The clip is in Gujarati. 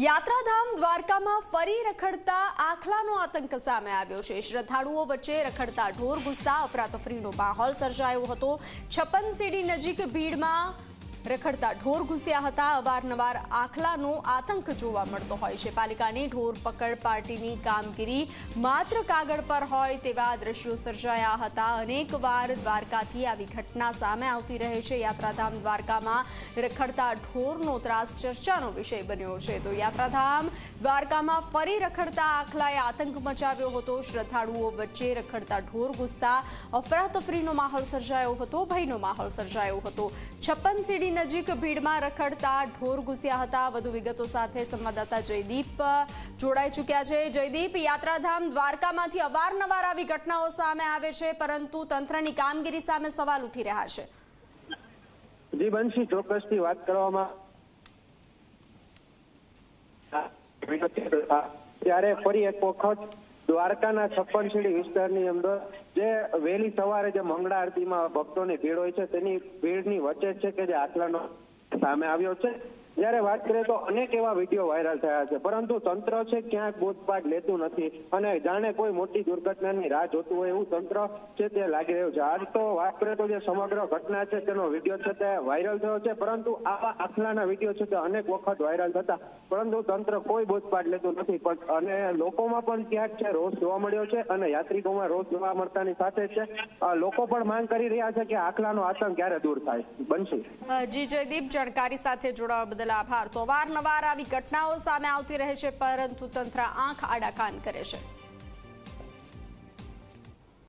યાત્રાધામ દ્વારકામાં ફરી રખડતા આખલાનો આતંક સામે આવ્યો છે. શ્રદ્ધાળુઓ વચ્ચે રખડતા ઢોર ઘૂસતા અફરાતફરીનો માહોલ સર્જાયો હતો. છપ્પન સીડી નજીક ભીડમાં રખડતા ઢોર ઘૂસ્યા હતા. અવારનવાર આખલાનો આતંક જોવા મળતો હોય છે. પાલિકાની ઢોર પકડ પાર્ટીની કામગીરી માત્ર કાગળ પર હોય તેવા દ્રશ્યો સર્જાયા હતા. અનેકવાર દ્વારકાથી આવી ઘટના સામે આવતી રહે છે. યાત્રાધામ દ્વારકામાં રખડતા ઢોરનો ત્રાસ ચર્ચાનો વિષય બન્યો છે. તો યાત્રાધામ દ્વારકામાં ફરી રખડતા આખલાએ આતંક મચાવ્યો હતો. શ્રદ્ધાળુઓ વચ્ચે રખડતા ઢોર ઘૂસતા અફરાતફરીનો માહોલ સર્જાયો હતો. ભયનો માહોલ સર્જાયો હતો. છપ્પન સીડી નજીક ભીડમાં રખડતા ઢોર ઘૂસ્યા હતા. વધુ વિગતો સાથે સંવાદદાતા જયદીપ જોડાઈ ચૂક્યા છે. જયદીપ, યાત્રાધામ દ્વારકામાંથી અવારનવાર આવી ઘટનાઓ સામે આવે છે, પરંતુ તંત્રની કામગીરી સામે સવાલ ઉઠી રહ્યા છે. જી બંશી ચોક્કસથી વાત કરવામાં ત્યારે ફરી એક વખત દ્વારકાના છપ્પનશીડી વિસ્તારની અંદર જે વહેલી સવારે જે મંગળા આરતીમાં ભક્તોની ભીડ હોય છે, તેની ભીડની વચ્ચે છે કે જે આટલાનો સામે આવ્યો છે. જ્યારે વાત કરીએ તો અનેક એવા વીડિયો વાયરલ થયા છે. પરંતુ તંત્ર છે ક્યાંય બોધપાઠ લેતું નથી અને જાણે કોઈ મોટી દુર્ઘટનાની રાહ જોતું હોય એવું તંત્ર છે તે લાગી રહ્યું છે. આજ તો વાત કરીએ તો જે સમગ્ર ઘટના છે તેનો વીડિયો છે તે વાયરલ થયો છે, પરંતુ આવા આખલાના વીડિયો છે તે અનેક વખત વાયરલ થતા. પરંતુ તંત્ર કોઈ બોધપાઠ લેતું નથી, પણ અને લોકોમાં પણ ક્યાંક છે રોષ જોવા મળ્યો છે અને યાત્રિકોમાં રોષ જોવા મળતાની સાથે છે. લોકો પણ માંગ કરી રહ્યા છે કે આખલાનો આતંક ક્યારે દૂર થાય. બનશે. જી, જયદીપ, જાણકારી સાથે જોડાવા બદલ આભાર. તો અવારનવાર આવી ઘટનાઓ સામે આવતી રહે છે, પરંતુ તંત્ર આંખ આડા કાન કરે છે.